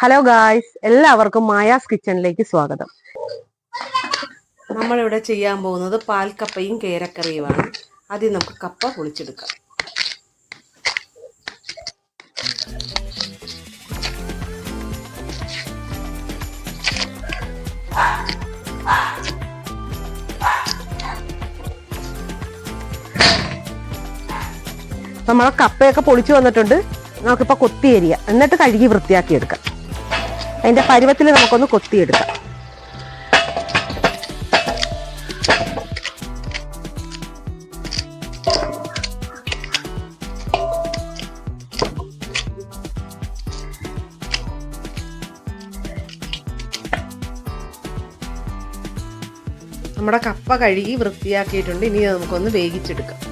Hello guys എല്ലാവർക്കും Maya's കിച്ചണിലേക്ക് സ്വാഗതം. നമ്മളിവിടെ ചെയ്യാൻ പോകുന്നത് പാൽക്കപ്പയും കേരക്കറിയുമാണ്. ആദ്യം നമുക്ക് കപ്പ പൊളിച്ചെടുക്കാം. നമ്മളെ കപ്പയൊക്കെ പൊളിച്ചു വന്നിട്ടുണ്ട്. നമുക്കിപ്പോൾ കൊത്തി എരിയ എന്നിട്ട് കഴുകി വൃത്തിയാക്കി എടുക്കാം. അതിന്റെ പരുവത്തിൽ നമുക്കൊന്ന് കൊത്തിയെടുക്കാം. നമ്മുടെ കപ്പ കഴുകി വൃത്തിയാക്കിയിട്ടുണ്ട്. ഇനി നമുക്കൊന്ന് വേവിച്ചെടുക്കാം.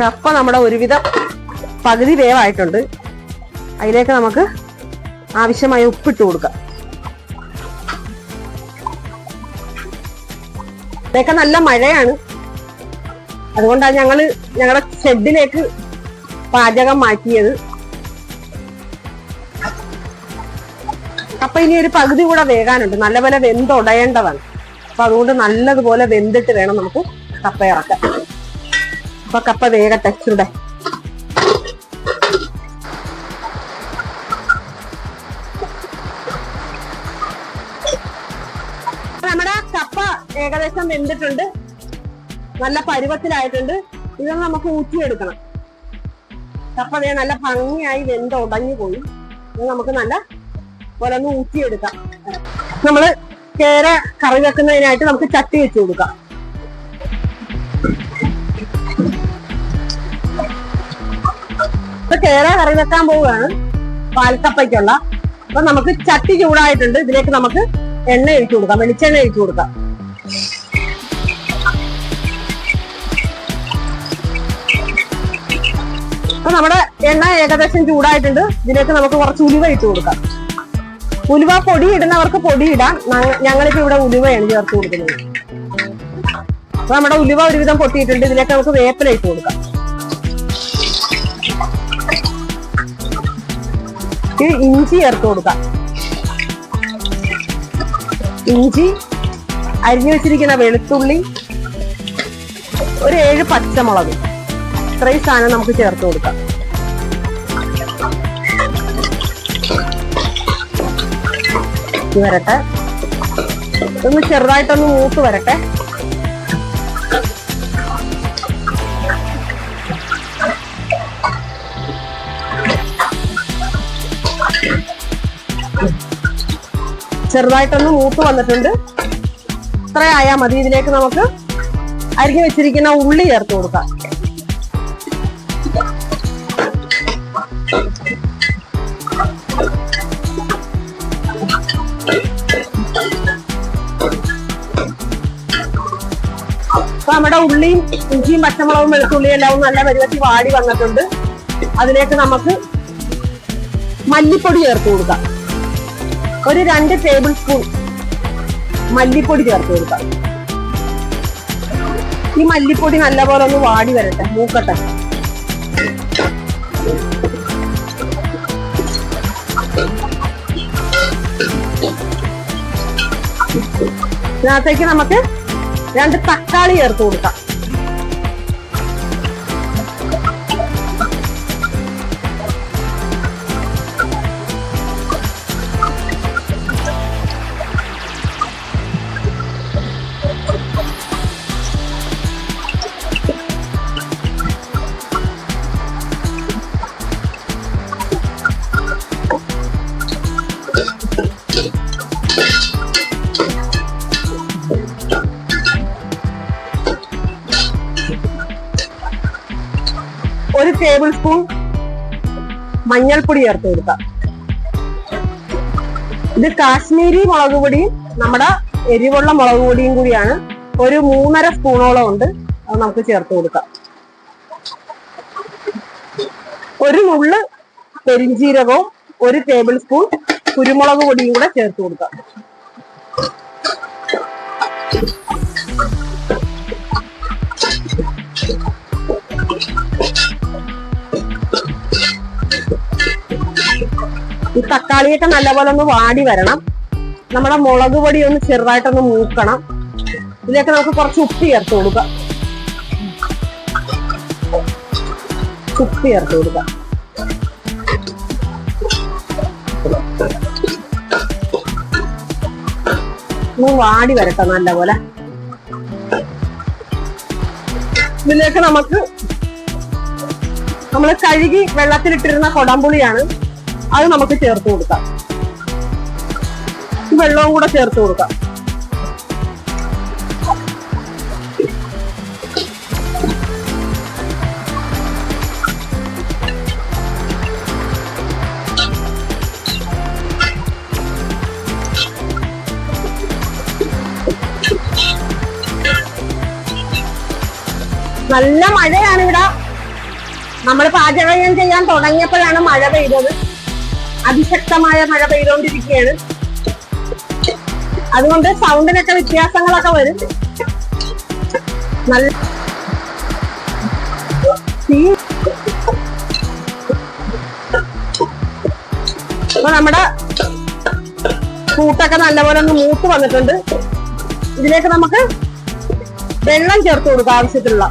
കപ്പ നമ്മുടെ ഒരുവിധം പകുതി വേവായിട്ടുണ്ട്. അതിലേക്ക് നമുക്ക് ആവശ്യമായ ഉപ്പിട്ട് കൊടുക്കാം. ഇതൊക്കെ നല്ല മഴയാണ്. അതുകൊണ്ടാണ് ഞങ്ങൾ ഞങ്ങളുടെ ഷെഡിലേക്ക് പാചകം മാറ്റിയത്. അപ്പൊ ഇനി ഒരു പകുതി കൂടെ വേകാനുണ്ട്. നല്ലപോലെ വെന്തുടയേണ്ടതാണ്. അപ്പൊ അതുകൊണ്ട് നല്ലതുപോലെ വെന്തിട്ട് വേണം നമുക്ക് കപ്പ ഇറക്കാൻ. അപ്പൊ കപ്പ വേഗട്ടെ ചൂടെ നമ്മുടെ കപ്പ ഏകദേശം വെന്തിട്ടുണ്ട്. നല്ല പരുവത്തിലായിട്ടുണ്ട്. ഇത് നമുക്ക് ഊറ്റിയെടുക്കണം. കപ്പ വേ നല്ല ഭംഗിയായി വെന്ത് ഉടഞ്ഞു പോയി. ഇത് നമുക്ക് നല്ല പോലെ ഒന്ന് ഊറ്റിയെടുക്കാം. നമ്മൾ കേര കറി വെക്കുന്നതിനായിട്ട് നമുക്ക് ചട്ടി വെച്ച് കൊടുക്കാം. കേര കറി വെക്കാൻ പോവുകയാണ് പാൽക്കപ്പയ്ക്കുള്ള. അപ്പൊ നമുക്ക് ചട്ടി ചൂടായിട്ടുണ്ട്. ഇതിലേക്ക് നമുക്ക് എണ്ണ ഒഴിച്ചു കൊടുക്കാം. വെളിച്ചെണ്ണ ഒഴിച്ചു കൊടുക്കാം. അപ്പൊ നമ്മുടെ എണ്ണ ഏകദേശം ചൂടായിട്ടുണ്ട്. ഇതിലേക്ക് നമുക്ക് കുറച്ച് ഉലുവ ഇട്ട് കൊടുക്കാം. ഉലുവ പൊടി ഇടുന്നവർക്ക് പൊടി ഇടാം. ഞങ്ങളിപ്പോ ഇവിടെ ഉലുവയാണ് ചേർത്ത് കൊടുക്കുന്നത്. അപ്പൊ നമ്മുടെ ഉലുവ ഒരുവിധം പൊട്ടിയിട്ടുണ്ട്. ഇതിലേക്ക് നമുക്ക് വേപ്പില ഇട്ട് കൊടുക്കാം. ഇത് ഇഞ്ചി ചേർത്ത് കൊടുക്കാം. ഇഞ്ചി അരിഞ്ഞു വെച്ചിരിക്കുന്ന വെളുത്തുള്ളി ഒരു ഏഴ് പച്ചമുളക്. ഇത്രയും സാധനം നമുക്ക് ചേർത്ത് കൊടുക്കാം. വരട്ടെ ഒന്ന് ചെറുതായിട്ടൊന്ന് മൂത്ത് വരട്ടെ. ചെറുതായിട്ടൊന്ന് മൂത്ത് വന്നിട്ടുണ്ട്. ഇത്ര ആയാൽ മതി. ഇതിലേക്ക് നമുക്ക് അരിഞ്ഞു വെച്ചിരിക്കുന്ന ഉള്ളി ചേർത്ത് കൊടുക്കാം. അപ്പൊ നമ്മുടെ ഉള്ളിയും ഇഞ്ചിയും പച്ചമുളകും വെളുത്തുള്ളിയും എല്ലാം നല്ല പരുവത്തിൽ വാടി വന്നിട്ടുണ്ട്. അതിലേക്ക് നമുക്ക് മല്ലിപ്പൊടി ചേർത്ത് കൊടുക്കാം. ഒരു രണ്ട് ടേബിൾ സ്പൂൺ മല്ലിപ്പൊടി ചേർത്ത് കൊടുക്കാം. ഈ മല്ലിപ്പൊടി നല്ലപോലെ ഒന്ന് വാടി വരട്ടെ മൂക്കട്ടെ. ഇതിനകത്തേക്ക് നമുക്ക് രണ്ട് തക്കാളി ചേർത്ത് കൊടുക്കാം. ടേബിൾ സ്പൂൺ മഞ്ഞൾപ്പൊടി ചേർത്ത് കൊടുക്കാം. ഇത് കാശ്മീരി മുളക് പൊടിയും നമ്മുടെ എരിവുള്ള മുളക് പൊടിയും കൂടിയാണ്. ഒരു മൂന്നര സ്പൂണോളം ഉണ്ട്. അത് നമുക്ക് ചേർത്ത് കൊടുക്കാം. ഒരു നുള്ള് പെരിഞ്ജീരകവും ഒരു ടേബിൾ സ്പൂൺ കുരുമുളക് പൊടിയും കൂടെ ചേർത്ത് കൊടുക്കാം. ഈ തക്കാളിയൊക്കെ നല്ലപോലെ ഒന്ന് വാടി വരണം. നമ്മുടെ മുളക് പൊടി ഒന്ന് ചെറുതായിട്ടൊന്ന് മൂക്കണം. ഇതിലേക്ക് നമുക്ക് കുറച്ച് ഉപ്പ് ചേർത്ത് കൊടുക്കാം. ഉപ്പ് ചേർത്ത് കൊടുക്കാം. ഒന്ന് വാടി വരട്ടെ നല്ലപോലെ. ഇതിലേക്ക് നമുക്ക് നമ്മൾ കഴുകി വെള്ളത്തിലിട്ടിരുന്ന കൊടംപുളിയാണ് അത് നമുക്ക് ചേർത്ത് കൊടുക്കാം. വെള്ളവും കൂടെ ചേർത്ത് കൊടുക്കാം. നല്ല മഴയാണ് ഇവിടെ നമ്മൾ പാചകം ചെയ്യാൻ തുടങ്ങിയപ്പോഴാണ് മഴ പെയ്തത്. അതിശക്തമായ മഴ പെയ്തുകൊണ്ടിരിക്കുകയാണ് അതുകൊണ്ട് സൗണ്ടിനൊക്കെ വ്യത്യാസങ്ങളൊക്കെ വരും. നല്ല അപ്പൊ നമ്മുടെ കൂട്ടൊക്കെ നല്ലപോലെ ഒന്ന് മൂത്ത് വന്നിട്ടുണ്ട്. ഇതിലേക്ക് നമുക്ക് വെള്ളം ചേർത്ത് കൊടുക്കാം ആവശ്യത്തിലുള്ള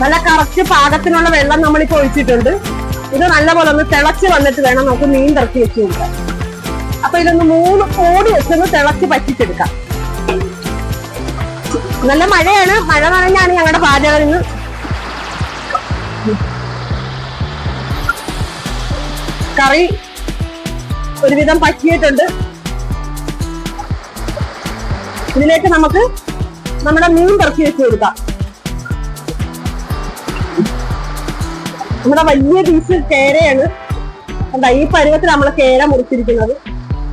നല്ല കറക്റ്റ് പാകത്തിനുള്ള വെള്ളം നമ്മളിപ്പോ ഒഴിച്ചിട്ടുണ്ട്. ഇത് നല്ലപോലെ ഒന്ന് തിളച്ച് വന്നിട്ട് വേണം നമുക്ക് മീൻ തിറക്കി വെച്ച് കൊടുക്കാൻ അപ്പൊ ഇതൊന്ന് മൂന്ന് കോടി വെച്ചൊന്ന് തിളച്ച് പറ്റിച്ചെടുക്കാം. നല്ല മഴയാണ്. മഴ നനഞ്ഞാണ് ഞങ്ങളുടെ പാചകം ഇന്ന്. കറി ഒരുവിധം പറ്റിയിട്ടുണ്ട്. ഇതിലേക്ക് നമുക്ക് നമ്മുടെ മീൻ പറക്കി വെച്ച് കൊടുക്കാം. നമ്മുടെ വലിയ പീസ് കേരയാണ്. എന്താ ഈ പരുവത്തിൽ നമ്മൾ കേര മുറിച്ചിരിക്കുന്നത്.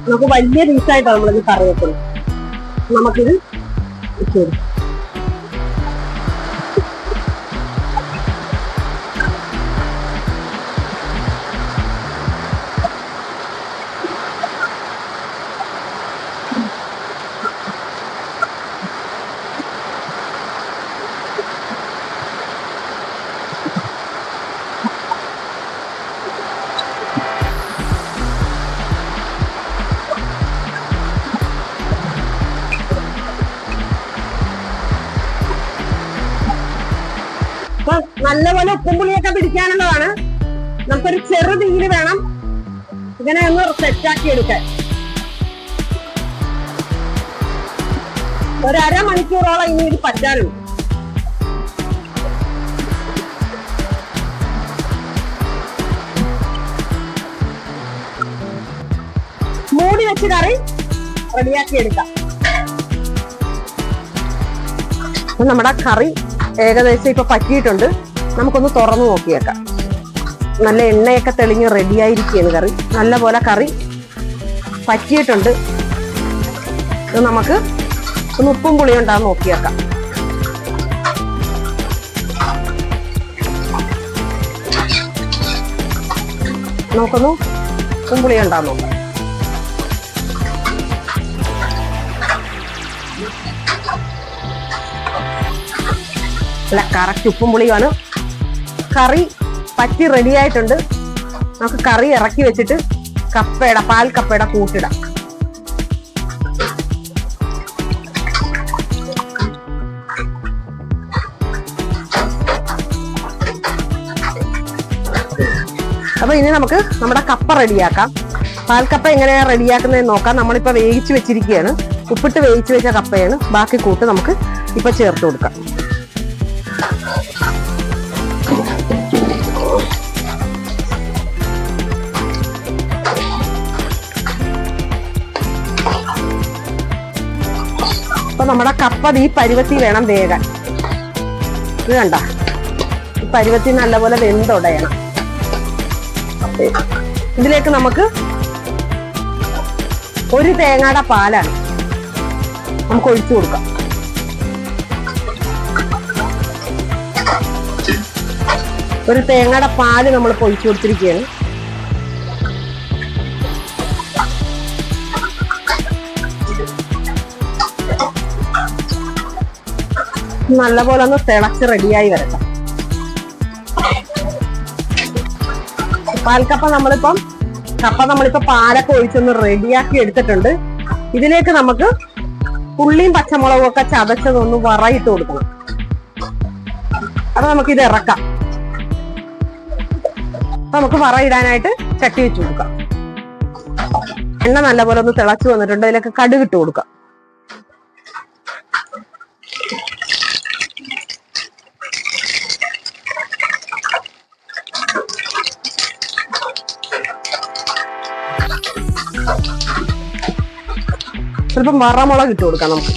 നമുക്ക് വലിയ പീസായിട്ടാണ് നമ്മളിത് കറി വെക്കുന്നത് നമുക്കിത് ഇട്ട് പുളിയൊക്കെ പിടിക്കാനുള്ളതാണ് നമുക്കൊരു ചെറു തീയിൽ വേണം ഇതിനെ ഒന്ന് സെറ്റാക്കി എടുക്കാൻ. ഒരു അരമണിക്കൂറോളം ഇനി ഇത് പറ്റാനുണ്ട് മൂടി വെച്ച് കറി റെഡിയാക്കി എടുക്കാം. നമ്മുടെ കറി ഏകദേശം ഇപ്പൊ പറ്റിയിട്ടുണ്ട്. നമുക്കൊന്ന് തുറന്നു നോക്കിയേക്കാം. നല്ല എണ്ണയൊക്കെ തെളിഞ്ഞ് റെഡിയായിരിക്കുകയാണ് കറി. നല്ല പോലെ കറി പറ്റിയിട്ടുണ്ട്. ഇത് നമുക്ക് ഒന്ന് ഉപ്പും പുളിയും ഉണ്ടാകുന്ന നോക്കിയേക്കാം. നമുക്കൊന്ന് ഉപ്പും പുളിയും ഉണ്ടാകുന്ന നോക്കാം. അല്ല കറക്റ്റ് ഉപ്പും പുളിയുമാണ്. കറി പറ്റി റെഡി ആയിട്ടുണ്ട്. നമുക്ക് കറി ഇറക്കി വെച്ചിട്ട് കപ്പയുടെ പാൽ കപ്പയുടെ കൂട്ടിടാം. അപ്പൊ ഇനി നമുക്ക് നമ്മുടെ കപ്പ റെഡിയാക്കാം പാൽക്കപ്പ എങ്ങനെയാ റെഡിയാക്കുന്നതെന്ന് നോക്കാം. നമ്മളിപ്പോ വേവിച്ച് വെച്ചിരിക്കുകയാണ്. ഉപ്പിട്ട് വേവിച്ച് വെച്ച കപ്പയാണ്. ബാക്കി കൂട്ട് നമുക്ക് ഇപ്പൊ ചേർത്ത് കൊടുക്കാം. അപ്പൊ നമ്മുടെ കപ്പ ഈ പരുവത്തി വേണം വേകാൻ. ഇത് കണ്ട? ഈ പരുവത്തി നല്ലപോലെ വെന്തുടയണം. ഇതിലേക്ക് നമുക്ക് ഒരു തേങ്ങയുടെ പാലാണ് നമുക്ക് ഒഴിച്ചു കൊടുക്കാം. ഒരു തേങ്ങയുടെ പാൽ നമ്മൾ പൊഴിച്ചു കൊടുത്തിരിക്കുകയാണ്. നല്ലപോലെ ഒന്ന് തിളച്ച് റെഡിയായി വരട്ടെ. പാൽക്കപ്പ നമ്മളിപ്പം കപ്പ നമ്മളിപ്പോ പാലൊക്കെ ഒഴിച്ചൊന്ന് റെഡിയാക്കി എടുത്തിട്ടുണ്ട്. ഇതിലേക്ക് നമുക്ക് ഉള്ളിയും പച്ചമുളകും ഒക്കെ ചതച്ചതൊന്ന് വറയിട്ട് കൊടുക്കണം. അപ്പൊ നമുക്ക് ഇത് ഇറക്കാം നമുക്ക് വറയിടാനായിട്ട് ചട്ടി വെച്ച് കൊടുക്കാം. എണ്ണ നല്ലപോലെ ഒന്ന് തിളച്ചു വന്നിട്ടുണ്ട്. അതിലേക്ക് കടുകിട്ട് കൊടുക്കാം. ചിലപ്പം വറമുളക് ഇട്ട് കൊടുക്കാം നമുക്ക്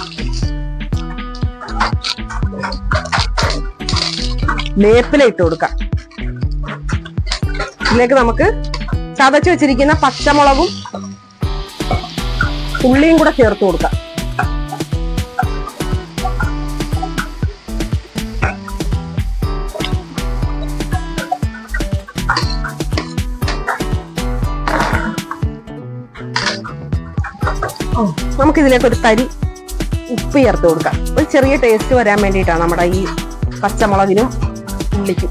വേപ്പില ഇട്ട് കൊടുക്കാം. ഇതിലേക്ക് നമുക്ക് ചതച്ച് വെച്ചിരിക്കുന്ന പച്ചമുളകും ഉള്ളിയും കൂടെ ചേർത്ത് കൊടുക്കാം. നമുക്ക് ഇതിലേക്ക് ഒരു തരി ഉപ്പ് ചേർത്ത് കൊടുക്കാം. ഒരു ചെറിയ ടേസ്റ്റ് വരാൻ വേണ്ടിയിട്ടാണ് നമ്മുടെ ഈ പച്ചമുളകിനും ഉള്ളിക്കും.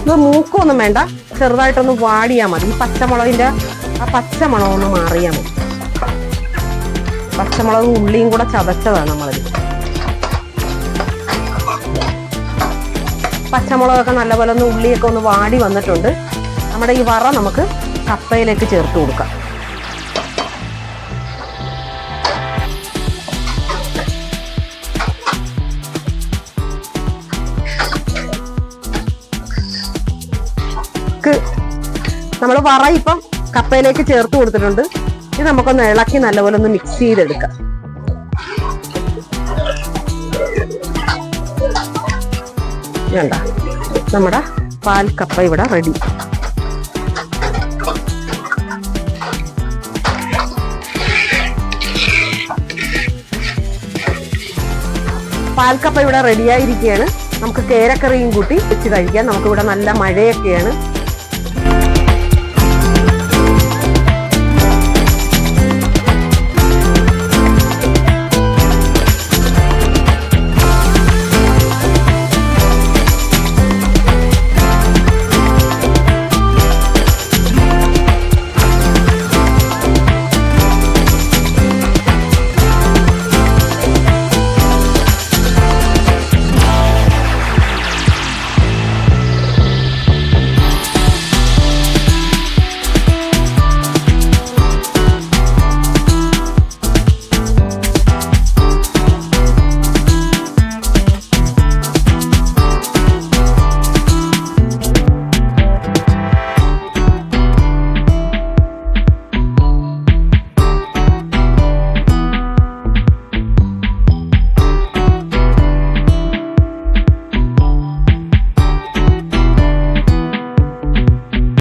ഇത് മൂക്കൊന്നും വേണ്ട ചെറുതായിട്ടൊന്ന് വാടിയാൽ മതി. ഈ പച്ചമുളകിന്റെ ആ പച്ചമണം ഒന്ന് മാറിയാൽ മതി. പച്ചമുളകും ഉള്ളിയും കൂടെ ചതച്ചതാണ് നമ്മളത് പച്ചമുളകൊക്കെ നല്ലപോലെ ഒന്ന് ഉള്ളിയൊക്കെ ഒന്ന് വാടി വന്നിട്ടുണ്ട്. നമ്മുടെ ഈ വറ നമുക്ക് കപ്പയിലേക്ക് ചേർത്ത് കൊടുക്കാം. നമ്മൾ വറ ഇപ്പം കപ്പയിലേക്ക് ചേർത്ത് കൊടുത്തിട്ടുണ്ട്. ഇത് നമുക്കൊന്ന് ഇളക്കി നല്ലപോലെ ഒന്ന് മിക്സ് ചെയ്തെടുക്കാം. വേണ്ട. നമ്മുടെ പാൽ കപ്പ ഇവിടെ റെഡി പാൽക്കപ്പ ഇവിടെ റെഡിയായിരിക്കുകയാണ് നമുക്ക് കേരക്കറിയും കൂട്ടി വെച്ച് കഴിക്കാം. നമുക്കിവിടെ നല്ല മഴയൊക്കെയാണ്.